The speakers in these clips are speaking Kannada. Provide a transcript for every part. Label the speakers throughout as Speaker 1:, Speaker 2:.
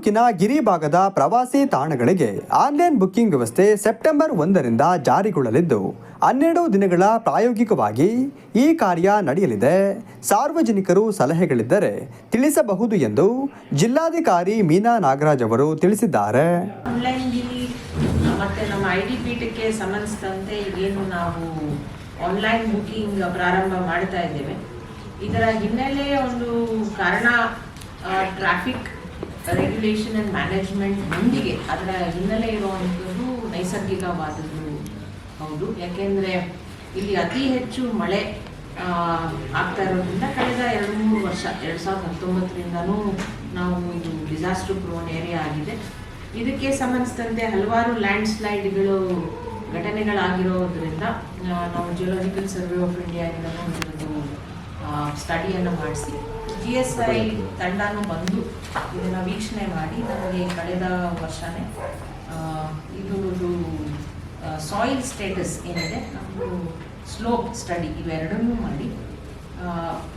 Speaker 1: ತಾಲೂಕಿನ ಗಿರಿ ಭಾಗದ ಪ್ರವಾಸಿ ತಾಣಗಳಿಗೆ ಆನ್ಲೈನ್ ಬುಕ್ಕಿಂಗ್ ವ್ಯವಸ್ಥೆ ಸೆಪ್ಟೆಂಬರ್ ಒಂದರಿಂದ ಜಾರಿಗೊಳ್ಳಲಿದ್ದು, ಹನ್ನೆರಡು ದಿನಗಳ ಪ್ರಾಯೋಗಿಕವಾಗಿ ಈ ಕಾರ್ಯ ನಡೆಯಲಿದೆ. ಸಾರ್ವಜನಿಕರು ಸಲಹೆಗಳಿದ್ದರೆ ತಿಳಿಸಬಹುದು ಎಂದು ಜಿಲ್ಲಾಧಿಕಾರಿ ಮೀನಾ ನಾಗರಾಜ್ ಅವರು ತಿಳಿಸಿದ್ದಾರೆ.
Speaker 2: ಮತ್ತೆ ನಮ್ಮ ಐ ಡಿ ಪೀಠಕ್ಕೆ ಸಂಬಂಧಿಸಿದಂತೆ ನಾವು ಆನ್ಲೈನ್ ಬುಕಿಂಗ್ ಪ್ರಾರಂಭ ಮಾಡ್ತಾ ಇದರ ಹಿನ್ನೆಲೆ ಒಂದು ಕಾರಣ ಟ್ರಾಫಿಕ್ ರೆಗ್ಯುಲೇಷನ್ ಆ್ಯಂಡ್ ಮ್ಯಾನೇಜ್ಮೆಂಟ್ ಒಂದಿಗೆ ಅದರ ಹಿನ್ನೆಲೆ ಇರುವಂಥದ್ದು ನೈಸರ್ಗಿಕವಾದದ್ದು. ಹೌದು, ಯಾಕೆಂದರೆ ಇಲ್ಲಿ ಅತಿ ಹೆಚ್ಚು ಮಳೆ ಆಗ್ತಾ ಇರೋದ್ರಿಂದ ಕಳೆದ ಎರಡು ಮೂರು ವರ್ಷ, ಎರಡು ಸಾವಿರದ ಹತ್ತೊಂಬತ್ತರಿಂದನೂ ನಾವು ಇದು ಡಿಸಾಸ್ಟರ್ ಪ್ರೋನ್ ಏರಿಯಾ ಆಗಿದೆ. ಇದಕ್ಕೆ ಸಂಬಂಧಿಸಿದಂತೆ ಹಲವಾರು ಲ್ಯಾಂಡ್ ಸ್ಲೈಡ್ಗಳು ಘಟನೆಗಳಾಗಿರೋದ್ರಿಂದ ನಾವು ಜಿಯೋಲಾಜಿಕಲ್ ಸರ್ವೆ ಆಫ್ ಇಂಡಿಯಾದಿಂದಲೂ ಸ್ಟಡಿಯನ್ನು ಮಾಡಿಸಿ ಜಿ ಎಸ್ ಐ ತಂಡನೂ ಬಂದು ಇದನ್ನು ವೀಕ್ಷಣೆ ಮಾಡಿ ನಮಗೆ ಕಳೆದ ವರ್ಷನೇ ಇದು ಸಾಯಿಲ್ ಸ್ಟೇಟಸ್ ಏನಿದೆ ನಮ್ಮದು ಸ್ಲೋಪ್ ಸ್ಟಡಿ ಇವೆರಡನ್ನೂ ಮಾಡಿ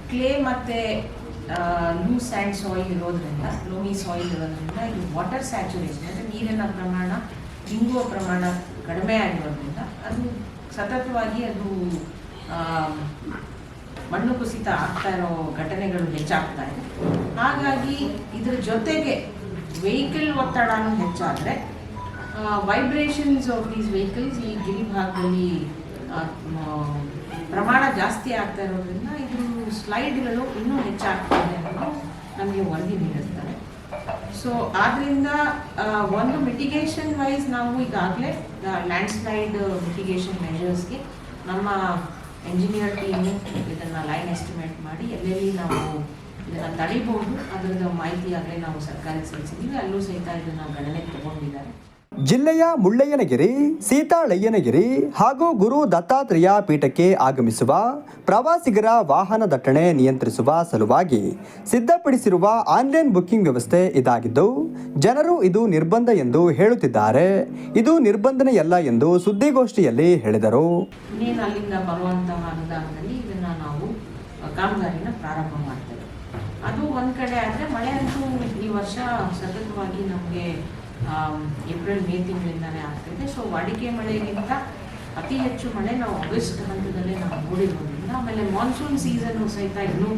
Speaker 2: ಕ್ಲೇ ಮತ್ತು ಲೂಸ್ ಆ್ಯಂಡ್ ಸಾಯಿಲ್ ಇರೋದ್ರಿಂದ ಲೋಮಿ ಸಾಯಿಲ್ ಇರೋದ್ರಿಂದ ಇದು ವಾಟರ್ ಸ್ಯಾಚುರೇಷನ್ ಅಂದರೆ ನೀರಿನ ಪ್ರಮಾಣ ಇಂಗುವ ಪ್ರಮಾಣ ಕಡಿಮೆ ಆಗಿರೋದ್ರಿಂದ ಅದು ಸತತವಾಗಿ ಅದು ಮಣ್ಣು ಕುಸಿತ ಆಗ್ತಾ ಇರೋ ಘಟನೆಗಳು ಹೆಚ್ಚಾಗ್ತಾ ಇದೆ. ಹಾಗಾಗಿ ಇದ್ರ ಜೊತೆಗೆ ವೆಹಿಕಲ್ ಒತ್ತಡನೂ ಹೆಚ್ಚಾದರೆ ವೈಬ್ರೇಷನ್ಸ್ ಆಫ್ ದೀಸ್ ವೆಹಿಕಲ್ಸ್ ಈ ಗಿರಿ ಭಾಗದಲ್ಲಿ ಪ್ರಮಾಣ ಜಾಸ್ತಿ ಆಗ್ತಾ ಇರೋದ್ರಿಂದ ಇದ್ರ ಸ್ಲೈಡ್ಗಳು ಇನ್ನೂ ಹೆಚ್ಚಾಗ್ತದೆ ಅನ್ನೋದು ನಮಗೆ ವರದಿ ನೀಡುತ್ತಾರೆ ಸೊ ಆದ್ದರಿಂದ ಒಂದು ಮಿಟಿಗೇಷನ್ ವೈಸ್ ನಾವು ಈಗಾಗಲೇ ಲ್ಯಾಂಡ್ ಸ್ಲೈಡ್ ಮಿಟಿಗೇಷನ್ ಮೆಷರ್ಸ್ಗೆ ನಮ್ಮ ಎಂಜಿನಿಯರ್ ಟೀಮು ಇದನ್ನು ಲೈನ್ ಎಸ್ಟಿಮೇಟ್ ಮಾಡಿ, ಎಲ್ಲೆಲ್ಲಿ ನಾವು ಇದನ್ನು ತಡಿಬಹುದು ಅದರದ ಆದರೆ ನಾವು ಸರ್ಕಾರಕ್ಕೆ ಸಲ್ಲಿಸಿದ್ದೀವಿ. ಅಲ್ಲೂ ಸಹಿತ ಇದನ್ನು ಗಣನೆಗೆ ತಗೊಂಡಿದ್ದಾರೆ.
Speaker 1: ಜಿಲ್ಲೆಯ ಮುಳ್ಳಯ್ಯನಗಿರಿ, ಸೀತಾಳಯ್ಯನಗಿರಿ ಹಾಗೂ ಗುರು ದತ್ತಾತ್ರೇಯ ಪೀಠಕ್ಕೆ ಆಗಮಿಸುವ ಪ್ರವಾಸಿಗರ ವಾಹನ ದಟ್ಟಣೆ ನಿಯಂತ್ರಿಸುವ ಸಲುವಾಗಿ ಸಿದ್ಧಪಡಿಸಿರುವ ಆನ್ಲೈನ್ ಬುಕ್ಕಿಂಗ್ ವ್ಯವಸ್ಥೆ ಇದಾಗಿದ್ದು ಜನರು ಇದು ನಿರ್ಬಂಧ ಎಂದು ಹೇಳುತ್ತಿದ್ದಾರೆ. ಇದು ನಿರ್ಬಂಧನೆಯಲ್ಲ ಎಂದು ಸುದ್ದಿಗೋಷ್ಠಿಯಲ್ಲಿ ಹೇಳಿದರು.
Speaker 2: ಅಲ್ಲಿಂದ ಬರುವಂತಹ ಇದನ್ನ ನಾವು ಕಾಮಗಾರಿನ ಪ್ರಾರಂಭ ಮಾಡ್ತೇವೆ. ಅದು ಒಂದ್ ಕಡೆ ಆದರೆ ಮಳೆ ಅಂತೂ ಈ ವರ್ಷ ಸತತವಾಗಿ ನಮಗೆ ಏಪ್ರಿಲ್, ಮೇ ತಿಂಗಳಿಂದಾನೇ ಆಗ್ತಿದೆ. ಸೊ ವಾಡಿಕೆ ಮಳೆಗಿಂತ ಅತಿ ಹೆಚ್ಚು ಮಳೆ ನಾವು ಆಗಸ್ಟ್ ಹಂತದಲ್ಲೇ ನಾವು ನೋಡಿರೋದ್ರಿಂದ, ಆಮೇಲೆ ಮಾನ್ಸೂನ್ ಸೀಸನ್ನು ಸಹಿತ ಇನ್ನೂ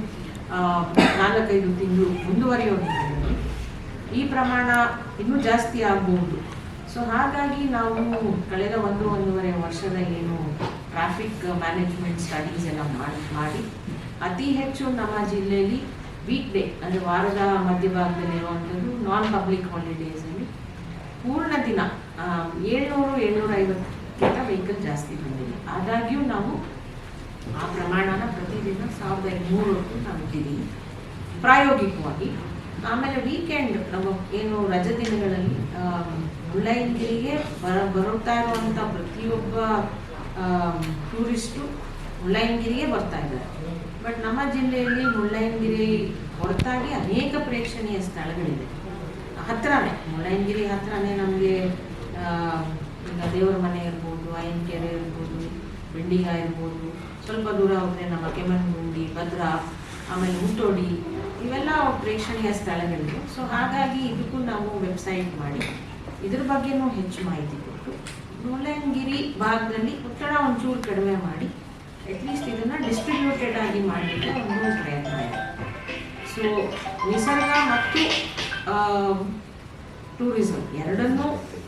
Speaker 2: ನಾಲ್ಕೈದು ತಿಂಗಳು ಮುಂದುವರಿಯೋ ಹಿನ್ನೆಲೆಯಲ್ಲಿ ಈ ಪ್ರಮಾಣ ಇನ್ನೂ ಜಾಸ್ತಿ ಆಗಬಹುದು ಸೊ ಹಾಗಾಗಿ ನಾವು ಕಳೆದ ಒಂದು, ಒಂದೂವರೆ ವರ್ಷದ ಏನು ಟ್ರಾಫಿಕ್ ಮ್ಯಾನೇಜ್ಮೆಂಟ್ ಸ್ಟಡೀಸ್ ಎಲ್ಲ ಮಾಡಿ ಮಾಡಿ, ಅತಿ ಹೆಚ್ಚು ನಮ್ಮ ಜಿಲ್ಲೆಯಲ್ಲಿ ವೀಕ್ ಡೇ ಅಂದರೆ ವಾರದ ಮಧ್ಯಭಾಗದಲ್ಲಿರುವಂಥದ್ದು ನಾನ್ ಪಬ್ಲಿಕ್ ಹಾಲಿಡೇಸಲ್ಲಿ ಪೂರ್ಣ ದಿನ ಏಳ್ನೂರು ಏಳ್ನೂರ ಐವತ್ತಕ್ಕಿಂತ ವೆಹಿಕಲ್ ಜಾಸ್ತಿ ಬಂದಿದೆ. ಆದಾಗ್ಯೂ ನಾವು ಆ ಪ್ರಮಾಣನ ಪ್ರತಿದಿನ ಸಾವಿರದ ಐನೂರಕ್ಕೂ ನಾವು ಇದ್ದೀವಿ ಪ್ರಾಯೋಗಿಕವಾಗಿ. ಆಮೇಲೆ ವೀಕೆಂಡ್ ಏನು ರಜೆ ದಿನಗಳಲ್ಲಿ ಮುಳ್ಳಯ್ಯನಗಿರಿಗೆ ಬರ, ಬರುತ್ತಾ ಇರುವಂಥ ಪ್ರತಿಯೊಬ್ಬ ಟೂರಿಸ್ಟು ಮುಳ್ಳಯ್ಯನಗಿರಿಗೆ ಬರ್ತಾ ಇದ್ದಾರೆ. ಬಟ್ ನಮ್ಮ ಜಿಲ್ಲೆಯಲ್ಲಿ ಮುಳ್ಳಯ್ಯನಗಿರಿ ಹೊರತಾಗಿ ಅನೇಕ ಪ್ರೇಕ್ಷಣೀಯ ಸ್ಥಳಗಳಿದೆ. ಹತ್ರನೇ, ಮುಳ್ಳಯ್ಯನಗಿರಿ ಹತ್ರನೇ ನಮಗೆ ಈಗ ದೇವರ ಮನೆ ಇರ್ಬೋದು ಅಯ್ಯನಕೆರೆ ಇರ್ಬೋದು, ಬೆಂಡಿಗ ಇರ್ಬೋದು, ಸ್ವಲ್ಪ ದೂರ ಹೋದರೆ ನಮ್ಮ ಕೆಮ್ಮಣ್ಣಗುಂಡಿ, ಭದ್ರಾ, ಆಮೇಲೆ ಮುಟ್ಟೋಡಿ ಇವೆಲ್ಲ ಪ್ರೇಕ್ಷಣೀಯ ಸ್ಥಳಗಳಿವೆ. ಸೊ ಹಾಗಾಗಿ ಇದಕ್ಕೂ ನಾವು ವೆಬ್ಸೈಟ್ ಮಾಡಿ. ಇದ್ರ ಬಗ್ಗೆನೂ ಹೆಚ್ಚು ಮಾಹಿತಿ ಕೊಟ್ಟು, ಮುಳ್ಳಯ್ಯನಗಿರಿ ಭಾಗದಲ್ಲಿ ಒತ್ತಡ ಒಂಚೂರು ಕಡಿಮೆ ಮಾಡಿ ಅಟ್ಲೀಸ್ಟ್ ಇದನ್ನು ಡಿಸ್ಟ್ರಿಬ್ಯೂಟೆಡ್ ಆಗಿ ಮಾಡಲಿಕ್ಕೆ ಒಂದು ಪ್ರಯತ್ನ ಇದೆ. ಸೊ ನಿಸರ್ಗ ಮತ್ತು ಟೂರಿಸಂ ಎರಡನ್ನೂ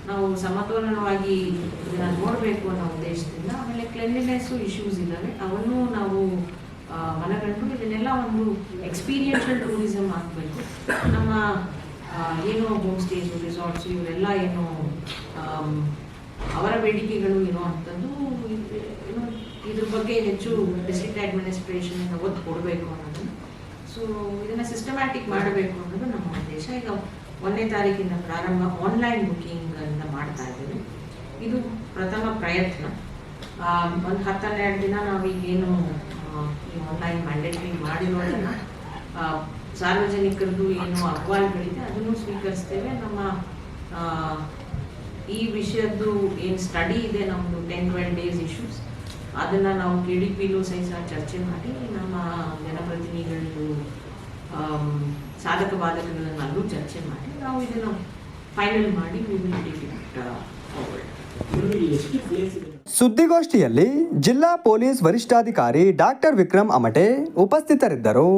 Speaker 2: ನಾವು ಸಮತೋಲನವಾಗಿ ಇದನ್ನು ನೋಡಬೇಕು ಅನ್ನೋ ಉದ್ದೇಶದಿಂದ ಆಮೇಲೆ ಕ್ಲೆನ್ಲಿನೆಸ್ಸು ಇಶ್ಯೂಸ್ ಇದ್ದಾವೆ, ಅವನ್ನೂ ನಾವು ಆ, ಮನಗಂಡು ಇದನ್ನೆಲ್ಲ ಒಂದು ಎಕ್ಸ್ಪೀರಿಯನ್ಷಿಯಲ್ ಟೂರಿಸಮ್ ಆಗಬೇಕು. ನಮ್ಮ ಏನೋ ಹೋಮ್ ಸ್ಟೇಸು ರಿಸಾರ್ಟ್ಸ್ ಇವರೆಲ್ಲ ಏನು ಅವರ ಬೇಡಿಕೆಗಳು ಏನು ಇದ್ರ ಬಗ್ಗೆ ಹೆಚ್ಚು ಡಿಸ್ಟ್ರಿಕ್ಟ್ ಅಡ್ಮಿನಿಸ್ಟ್ರೇಷನ್ ಒತ್ತು ಕೊಡಬೇಕು ಅನ್ನೋದನ್ನು ಸೊ ಇದನ್ನು ಸಿಸ್ಟಮ್ಯಾಟಿಕ್ ಮಾಡಬೇಕು ಅನ್ನೋದು ನಮ್ಮ ಉದ್ದೇಶ. ಈಗ ಒಂದನೇ ತಾರೀಕಿಂದ ಪ್ರಾರಂಭ ಆನ್ಲೈನ್ ಬುಕಿಂಗ್ ಅಂತ ಮಾಡ್ತಾ ಇದ್ದೀವಿ. ಇದು ಪ್ರಥಮ ಪ್ರಯತ್ನ. ಒಂದು ಹತ್ತೆರಡು ದಿನ ನಾವೀಗೇನು ಈ ಆನ್ಲೈನ್ ಮ್ಯಾಂಡೇಟರಿ ಮಾಡಿರೋ ಸಾರ್ವಜನಿಕರದ್ದು ಏನು ಅಹ್ವಾಲ್ಗಳಿದೆ ಅದನ್ನು ಸ್ವೀಕರಿಸ್ತೇವೆ. ನಮ್ಮ ಈ ವಿಷಯದ್ದು ಏನು ಸ್ಟಡಿ ಇದೆ ನಮ್ಮದು ಟೆನ್ ಟ್ವೆಲ್ ಡೇಸ್ ಇಶ್ಯೂಸ್ ಅದನ್ನು ನಾವು ಕೆ ಡಿ ಪಿಲೂ ಸಹಿತ ಚರ್ಚೆ ಮಾಡಿ ನಮ್ಮ ಜನಪ್ರತಿನಿಧಿಗಳು ಆಮ್, ಸಾಧಕ ಬಾಧಕಗಳನ್ನು ಅಲ್ಲೂ ಚರ್ಚೆ ಮಾಡಿ ನಾವು ಇದನ್ನು ಫೈನಲ್ ಮಾಡಿ ವಿ ವಿಲ್ ಫಾರ್ವರ್ಡ್
Speaker 1: ಸುದ್ದಿಗೋಷ್ಠಿಯಲ್ಲಿ ಜಿಲ್ಲಾ ಪೊಲೀಸ್ ವರಿಷ್ಠಾಧಿಕಾರಿ ಡಾಕ್ಟರ್ ವಿಕ್ರಮ್ ಅಮಟೆ ಉಪಸ್ಥಿತರಿದ್ದರು.